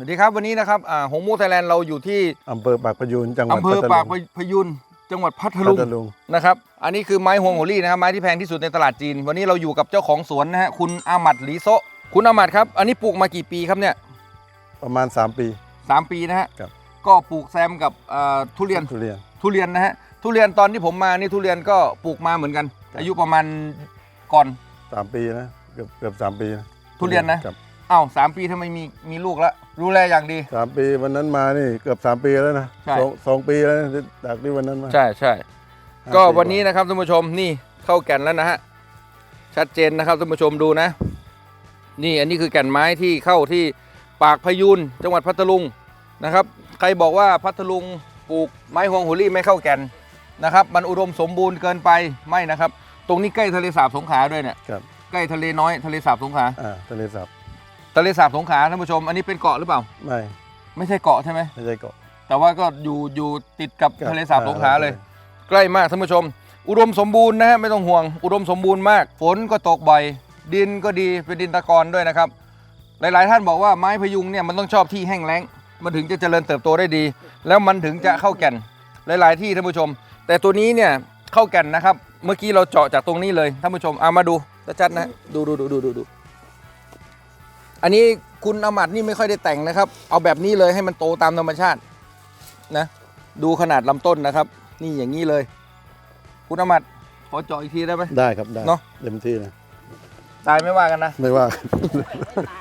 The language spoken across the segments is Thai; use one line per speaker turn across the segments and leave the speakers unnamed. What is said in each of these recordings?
สวัสดีครับวันนี้นะครับอ่าหงมูไทยแลนด์เราอยู่ที่
อำเภอปากพยูนจังหวัด
อำเภอ
พัท
ปาก
ลุง
พยูนจังหวัดพัท
พั
ลุง
ทลุง
นะครับอันนี้คือไม้ฮวงโหรี่นะครับไม้ที่แพงที่สุดในตลาดจีน วันนี้เราอยู่กับเจ้าของสวนนะฮะคุณอามัดหลีโซะคุณอามัดครับ อันนี้ปลูกมากี่ปีครับเนี่ย
ประมาณ 3 ปี
สามปีนะฮะ
ครับ
ก็ปลูกแซมกับอ่าทุเรียน
ทุเรียน
ทุเรียนนะฮะทุเรียนตอนที่ผมมานี่ทุเรียนก็ปลูกมาเหมือนกันอายุประมาณก่อน
3 ปีนะเกือบเกือบสามปีนะ
ทุเรียนนะ
ครับ
อ้าวสามปีทำไมมีมีลูกแล้วดูแลอย่างดี
สามปีวันนั้นมานี่เกือบสามปีแล้วนะ
ใช่
สองสองปีแล้วนะจากที่วันนั้นมา
ใช่ใช่
ห้า
ก็
ปี
วันนี้นะครับท่านผู้ชมนี่เข้าแก่นแล้วนะฮะชัดเจนนะครับท่านผู้ชมดูนะ นี่อันนี้คือแก่นไม้ที่เข้าที่ปากพยูนจังหวัดพัทลุงนะครับ ใครบอกว่าพัทลุงปลูกไม้ฮวงหัวรี่ไม่เข้าแก่นนะครับ มันอุดมสมบูรณ์เกินไปไม่นะครับ ตรงนี้ใกล้ทะเลสาบสงขลาด้วยเนี่ย
ครับ
ใกล้ทะเลน้อยทะเลสาบสงขลา
อ่าทะเลสาบ
ทะเลสาบสงขลาท่านผู้ชม อันนี้เป็นเกาะหรือเปล่า
ไม่
ไม่ใช่เกาะใช่ไหม
ไม่ใช่เกาะ
แต่ว่าก็อยู่อยู่ติดกับ
ครับ
ทะเลสาบสงขลาเลย
อ่
ใกล้มากท่านผู้ชม อุดมสมบูรณ์นะฮะไม่ต้องห่วง อุดมสมบูรณ์มาก ฝนก็ตกบ่อย ดินก็ดีเป็นดินตะกอนด้วยนะครับ หลาย ๆ ท่านบอกว่าไม้พยุงเนี่ยมันต้องชอบที่แห้งแล้ง มันถึงจะเจริญเติบโตได้ดี แล้วมันถึงจะเข้าแก่นหลาย ๆ ที่ท่านผู้ชม แต่ตัวนี้เนี่ยเข้าแก่นนะครับ เมื่อกี้เราเจาะจากตรงนี้เลยท่านผู้ชมเอามาดูชัดๆนะดูดูดูดูดูดู อันนี้คุณอมัดนี่ไม่ค่อยได้แต่งนะครับ เอาแบบนี้เลยให้มันโตตามธรรมชาตินะ ดูขนาดลำต้นนะครับ นี่อย่างนี้เลย คุณอมัดขอเจาะอีกทีได้ไหม
ได้ครับได้
เนอะ
เต็มที่นะ
ตายไม่ว่ากันนะ
ไม่ว่า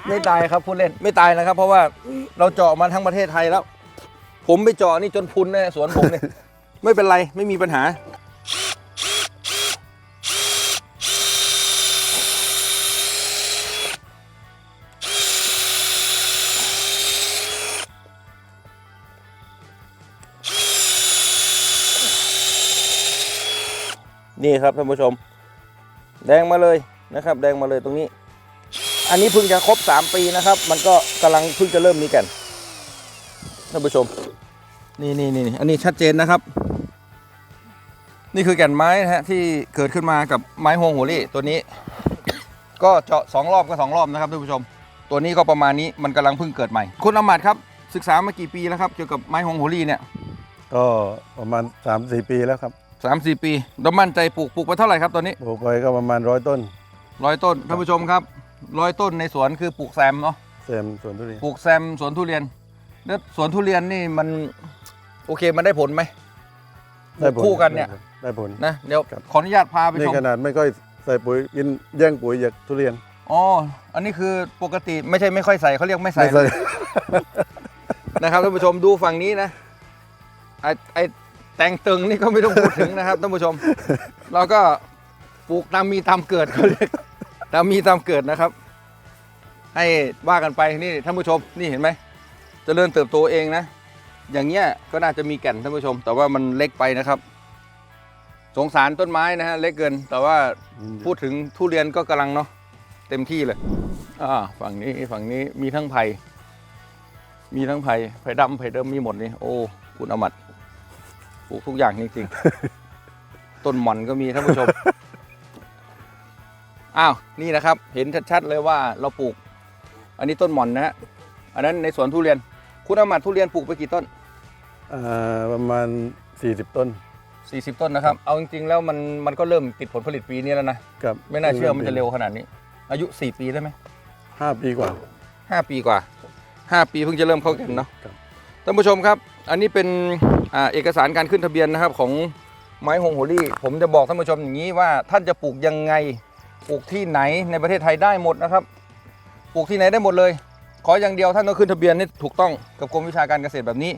ไม่ตายครับพูดเล่นไม่ตายนะครับ เพราะว่าเราเจาะมาทั้งประเทศไทยแล้ว ผมไปเจาะนี่จนพุนแน่สวนผมเนี่ยไม่เป็นไรไม่มีปัญหา นี่ครับท่านผู้ชม แดงมาเลยนะครับ แดงมาเลยตรงนี้ อันนี้เพิ่งจะครบ 3 ปีนะครับ มันก็กำลังเพิ่งจะเริ่มมีแก่นท่านผู้ชม นี่นี่นี่อันนี้ชัดเจนนะครับ นี่คือแก่นไม้นะฮะที่เกิดขึ้นมากับไม้ฮวงหัวลี่ตัวนี้ ก็เจาะสองรอบก็สองรอบนะครับท่านผู้ชม ตัวนี้ก็ประมาณนี้มันกำลังเพิ่งเกิดใหม่ คุณอมาตครับ ศึกษามากี่ปีแล้วครับเกี่ยวกับไม้ฮวงหัวลี่เนี่ย
ก็ประมาณ3ามสี่ปีแล้วครับ
สามสี่ปีเรามั่นใจปลูกปลูกไปเท่าไหร่ครับตอนนี้
ปลูกไปก็ประมาณร้อยต้น
ร้อยต้นท่านผู้ชมครับร้อยต้นในสวนคือปลูกแซมเนาะ
เซมสวนทุเรียน
ปลูกแซมสวนทุเรียนแล้วสวนทุเรียนนี่มันโอเคมันได้ผลไหม
ได้ผล
คู่กันเนี่ย
ได้ผล
นะเดี๋ยว
ครับ
ขออนุญาตพาไป
นี่
ชม
ขนาดไม่ค่อยใส่ปุ๋ยกินแย่งปุ๋ยจากทุเรียน
อ๋ออันนี้คือปกติไม่ใช่ไม่ค่อยใส่เขาเรียกไม่ใส่
ไม่ใส่
นะครับท่านผู้ชมดูฝั่งนี้นะไอไอ แตงตึงนี่ก็ไม่ต้องพูดถึงนะครับท่านผู้ชม เราก็ปลูกตามมีตามเกิดเขาเรียกตามมีตามเกิดนะครับ ให้ว่ากันไปนี่ท่านผู้ชมนี่เห็นไหมจเจริญเติบโตเองนะ อย่างเงี้ยก็น่าจะมีแก่นท่านผู้ชม แต่ว่ามันเล็กไปนะครับสงสารต้นไม้นะฮะเล็กเกิน แต่ว่าพูดถึงทุเรียนก็กำลังเนาะเต็มที่เลยอ่าฝั่งนี้ฝั่งนี้มีทั้งไผ่มีทั้งไผ่ไผ่ดำไผ่เดิมมีหมดนี่โอ้คุณอมัด ปลูกทุกอย่างจริงๆ ต้นหม่อนก็มีท่านผู้ชม อ้าว นี่นะครับ เห็นชัดๆเลยว่าเราปลูก อันนี้ต้นหม่อนนะฮะ อันนั้นในสวนทุเรียน คุณอมัดทุเรียนปลูกไปกี่ต้น
อ่าประมาณ 40 ต้น
40 ต้นนะครับ เอาจริงๆแล้วมันมันก็เริ่มติดผลผลิตปีนี้แล้วนะ
กับ
ไม่น่าเชื่อมันจะเร็วขนาดนี้ อายุ 4 ปีได้ไหม
ห้าปีกว่า
5 ปีกว่า 5 ปีเพิ่งจะเริ่มเข้าแกันเนาะ
ครับ
ท่านผู้ชมครับ อันนี้เป็นอ่าเอกสารการขึ้นทะเบียนนะครับของไม้ฮงโหรี่ ผมจะบอกท่านผู้ชมอย่างนี้ว่าท่านจะปลูกยังไง ปลูกที่ไหนในประเทศไทยได้หมดนะครับ ปลูกที่ไหนได้หมดเลย ขออย่างเดียวท่านต้องขึ้นทะเบียนนี่ถูกต้องกับกรมวิชาการเกษตรแบบนี้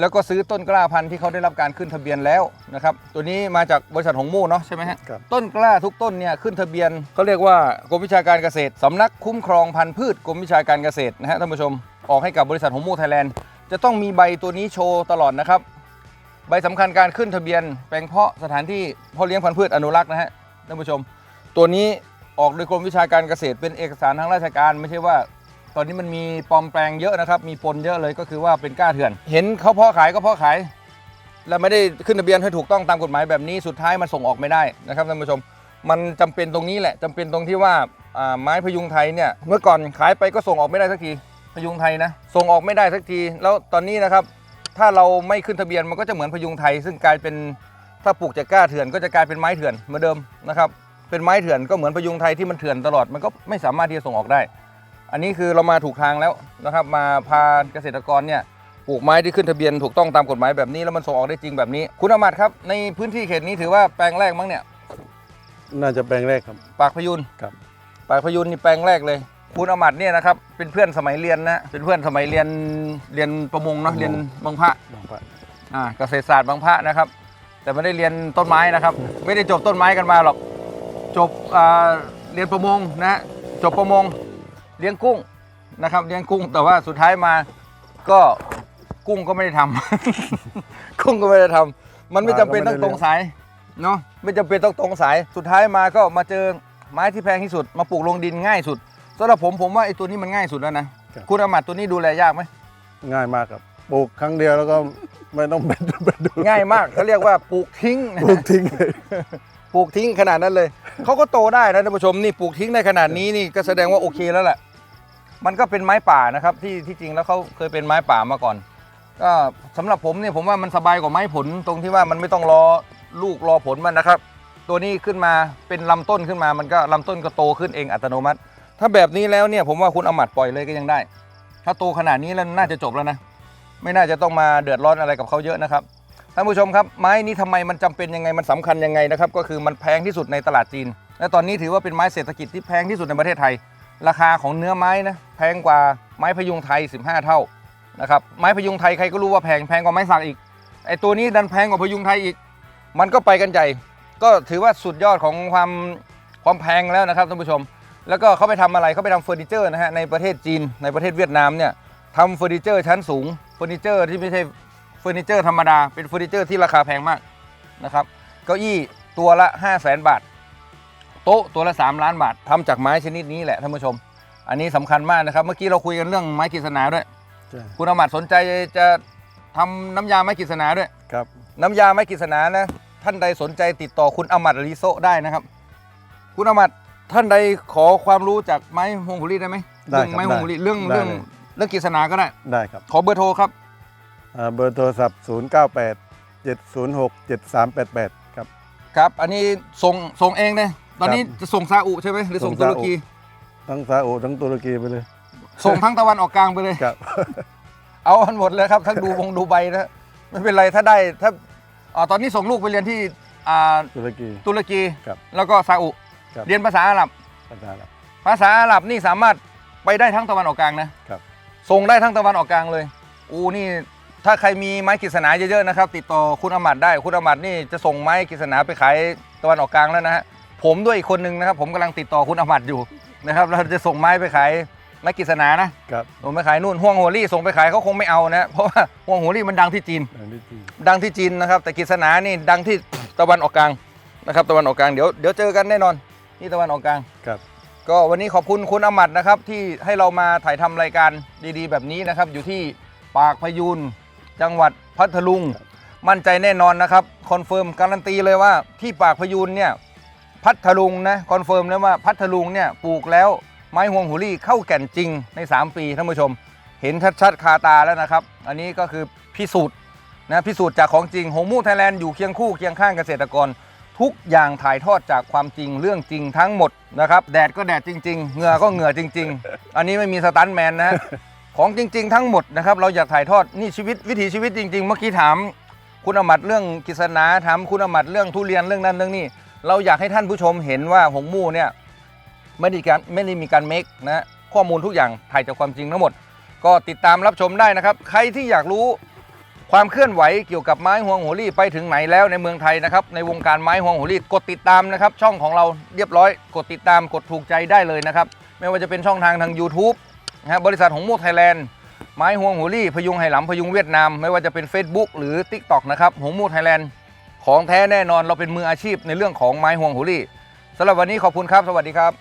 แล้วก็ซื้อต้นกล้าพันธุ์ที่เขาได้รับการขึ้นทะเบียนแล้วนะครับ ตัวนี้มาจากบริษัทหงมู่เนาะใช่ไหมฮะ
ครับ
ต้นกล้าทุกต้นเนี่ยขึ้นทะเบียนเขาเรียกว่ากรมวิชาการเกษตรสำนักคุ้มครองพันธุ์พืชกรมวิชาการเกษตรนะฮะท่านผู้ชมออกให้กับบริษัทหงมู่ไทยแลนด์ จะต้องมีใบตัวนี้โชว์ตลอดนะครับ ใบสำคัญการขึ้นทะเบียนแปลงเพาะสถานที่เพาะเลี้ยงพันธุ์พืชอนุรักษ์นะฮะท่านผู้ชม ตัวนี้ออกโดยกรมวิชาการเกษตรเป็นเอกสารทางราชการไม่ใช่ว่า ตอนนี้มันมีปลอมแปลงเยอะนะครับ มีปนเยอะเลยก็คือว่าเป็นกล้าเถื่อน เห็นเขาเพาะขายก็เพาะขาย แล้วไม่ได้ขึ้นทะเบียนให้ถูกต้องตามกฎหมายแบบนี้สุดท้ายมันส่งออกไม่ได้นะครับท่านผู้ชม มันจำเป็นตรงนี้แหละจำเป็นตรงที่ว่าไม้พยุงไทยเนี่ยเมื่อก่อนขายไปก็ส่งออกไม่ได้สักที พยุงไทยนะ ส่งออกไม่ได้สักที แล้วตอนนี้นะครับ ถ้าเราไม่ขึ้นทะเบียนมันก็จะเหมือนพยุงไทย ซึ่งกลายเป็นถ้าปลูกจากกล้าเถื่อนก็จะกลายเป็นไม้เถื่อนเหมือนเดิมนะครับ เป็นไม้เถื่อนก็เหมือนพยุงไทยที่มันเถื่อนตลอดมันก็ไม่สามารถที่จะส่งออกได้ อันนี้คือเรามาถูกทางแล้วนะครับ มาพาเกษตรกรเนี่ยปลูกไม้ที่ขึ้นทะเบียนถูกต้องตามกฎหมายแบบนี้แล้วมันส่งออกได้จริงแบบนี้ คุณอมัดครับในพื้นที่เขตนี้ถือว่าแปลงแรกมั้งเนี่ย
น่าจะแปลงแรกครับ
ปากพยูน
ครับ
ปากพยูนนี่แปลงแรกเลย คุณอมัดเนี่ยนะครับเป็นเพื่อนสมัยเรียนนะเป็นเพื่อนสมัยเรียนเรียนประมงเนาะเรียนบางพระ
บางพระ
อ่าเกษตรศาสตร์บางพระนะครับ แต่ไม่ได้เรียนต้นไม้นะครับ ไม่ได้จบต้นไม้กันมาหรอกจบอ่าเรียนประมงนะฮะจบประมงเลี้ยงกุ้งนะครับเลี้ยงกุ้งแต่ว่าสุดท้ายมาก็กุ้งก็ไม่ได้ทำ กุ้งก็ไม่ได้ทำมันไม่จำเป็นต้องตรงสายเนาะไม่จำเป็นต้องตรงสายสุดท้ายมาก็มาเจอไม้ที่แพงที่สุด มาปลูกลงดินง่ายสุด สำหรับผมผมว่าไอ้ตัวนี้มันง่ายสุดแล้วนะคุณอามัดตัวนี้ดูแลยากไหม
ง่ายมากครับปลูกครั้งเดียวแล้วก็ไม่ต้องเป็นเป็นดู
ง่ายมากเขาเรียกว่าปลูกทิ้งนะ
ปลูกทิ้งเลย
ปลูกทิ้งขนาดนั้นเลย เขาก็โตได้นะท่านผู้ชมนี่ปลูกทิ้งได้ขนาดนี้นี่ก็แสดงว่าโอเคแล้วแหละ มันก็เป็นไม้ป่านะครับที่ที่จริงแล้วเขาเคยเป็นไม้ป่ามาก่อน ก็สำหรับผมเนี่ยผมว่ามันสบายกว่าไม้ผลตรงที่ว่ามันไม่ต้องรอลูกรอผลมันนะครับ ตัวนี้ขึ้นมาเป็นลำต้นขึ้นมามันก็ลำต้นก็โตขึ้นเองอัตโนมัติ ถ้าแบบนี้แล้วเนี่ยผมว่าคุณเอาหมัดปล่อยเลยก็ยังได้ ถ้าโตขนาดนี้แล้วน่าจะจบแล้วนะ ไม่น่าจะต้องมาเดือดร้อนอะไรกับเขาเยอะนะครับท่านผู้ชมครับไม้นี้ทำไมมันจำเป็นยังไงมันสำคัญยังไงนะครับก็คือมันแพงที่สุดในตลาดจีน และตอนนี้ถือว่าเป็นไม้เศรษฐกิจที่แพงที่สุดในประเทศไทย ราคาของเนื้อไม้นะแพงกว่าไม้พยุงไทย 15 เท่านะครับไม้พยุงไทยใครก็รู้ว่าแพงแพงกว่าไม้สักอีกไอตัวนี้ดันแพงกว่าพยุงไทยอีก มันก็ไปกันใหญ่ก็ถือว่าสุดยอดของความความแพงแล้วนะครับท่านผู้ชม แล้วก็เขาไปทำอะไรเขาไปทำเฟอร์นิเจอร์นะฮะในประเทศจีนในประเทศเวียดนามเนี่ยทำเฟอร์นิเจอร์ชั้นสูงเฟอร์นิเจอร์ที่ไม่ใช่เฟอร์นิเจอร์ธรรมดาเป็นเฟอร์นิเจอร์ที่ราคาแพงมากนะครับเก้าอี้ตัวละ 5 0 0แสนบาท โต๊ะตัวละ 3 ล้านบาททำจากไม้ชนิดนี้แหละท่านผู้ชม อันนี้สำคัญมากนะครับ เมื่อกี้เราคุยกันเรื่องไม้กฤษณาด้วย
ใช่
คุณอมัดสนใจจะทำน้ำยาไม้กฤษณาด้วย
ครับ
น้ำยาไม้กฤษณานะท่านใดสนใจติดต่อคุณอมัดริโซะได้นะครับ คุณอมัด ท่านใดขอความรู้จากไม้ฮวงหุรีได้ไหม
ได้
เรื่อง
ครับ
ไม้ฮวงหุรีเรื่อง
ได้
เรื่อง
เลย
เรื่องกฤษณาก็ได้
ได้ครับ
ขอเบอร์โทรครับ
อ่าเบอร์โทรศัพท์ 0 9 8 7 0 6 7 3 8 8 ครับ
ครับ อันนี้ส่งส่งเองเนี่ยตอนนี้จะส่งซาอุใช่ไหมหรือส่ง
ส่ง
ตุ
ซารอุ
กี
ทั้งซาอุทั้งตุรกีไปเลย
ส่งทั้งตะวันออกกลางไปเลย
ครับ
เอาอันหมดเลยครับทั้งดูวงดูใบนะไม่เป็นไรถ้าได้ถ้าอ่าตอนนี้ส่งลูกไปเรียนที่อ่า
ตุรกี
ตุรกี
ครับ
แล้วก็ซาอุ
ครับ
เรียนภาษาอาหรับ
ภาษาละ
ภาษาอาหรับนี่สามารถไปได้ทั้งตะวันออกกลางนะครับ ส่งได้ทั้งตะวันออกกลางเลย อูนี่ถ้าใครมีไม้กฤษณาเยอะๆนะครับ ติดต่อคุณอมัดได้คุณอมัดนี่จะส่งไม้กฤษณาไปขายตะวันออกกลางแล้วนะฮะผมด้วยอีกคนนึงนะครับ ผมกำลังติดต่อคุณอมัดอยู่นะครับเราจะส่งไม้ไปขายไม้กฤษณานะครับ ส่งไปขายนู่นห่วงหัวรี่ส่งไปขายเขาคงไม่เอานะเพราะว่าห่วงหัวรี่มันดังที่จีน
อย่างที่จีน
ดังที่จีนนะครับ แต่กฤษณานี่ดังที่ ตะวันออกกลางนะครับ ตะวันออกกลางเดี๋ยวเดี๋ยวเจอกันแน่นอน นี่ตะวันออกกลาง
ครับ
ก็วันนี้ขอบคุณคุณอมัดนะครับ ที่ให้เรามาถ่ายทำรายการดีๆ แบบนี้นะครับ อยู่ที่ปากพยูนจังหวัดพัทลุง มั่นใจแน่นอนนะครับคอนเฟิร์มการันตีเลยว่าที่ปากพยูนเนี่ยพัทลุงนะคอนเฟิร์มเลยว่าพัทลุงเนี่ยปลูกแล้วไม้ฮวงหูรี่เข้าแก่นจริงใน 3 ปีท่านผู้ชม เห็นชัดๆคาตาแล้วนะครับ อันนี้ก็คือพิสูจน์นะพิสูจน์จากของจริงหงมูไทยแลนด์อยู่เคียงคู่เคียงข้างเกษตรกร ทุกอย่างถ่ายทอดจากความจริงเรื่องจริงทั้งหมดนะครับแดดก็แดดจริง ๆ เหงื่อก็เหงื่อจริง ๆ อันนี้ไม่มีสตันท์แมนนะฮะของจริง ๆ ทั้งหมดนะครับเราอยากถ่ายทอดนี่ชีวิตวิถีชีวิตจริง ๆ เมื่อกี้ถาม คุณอมัดเรื่องกิษณาถามคุณอมัดเรื่องทุเรียนเรื่องนั้นเรื่องนี้ เราอยากให้ท่านผู้ชมเห็นว่าหงมู่เนี่ยไม่ได้การไม่ได้มีการเมคนะข้อมูลทุกอย่างถ่ายจากความจริงทั้งหมด ก็ติดตามรับชมได้นะครับ ใครที่อยากรู้ ความเคลื่อนไหวเกี่ยวกับไม้ฮวงหัวรี่ไปถึงไหนแล้วในเมืองไทยนะครับในวงการไม้ฮวงหัวรี่กดติดตามนะครับช่องของเราเรียบร้อย กดติดตามกดถูกใจได้เลยนะครับไม่ว่าจะเป็นช่องทางทาง YouTube นะฮะบริษัทของมูไทยแลนด์ไม้ฮวงหัวรี่พยุงไหหลำพยุงเวียดนาม ไม่ว่าจะเป็น Facebook หรือ TikTok นะครับหงมูไทยแลนด์ของแท้แน่นอนเราเป็นมืออาชีพในเรื่องของไม้ฮวงหัวรี่สำหรับวันนี้ขอบคุณครับ สวัสดีครับ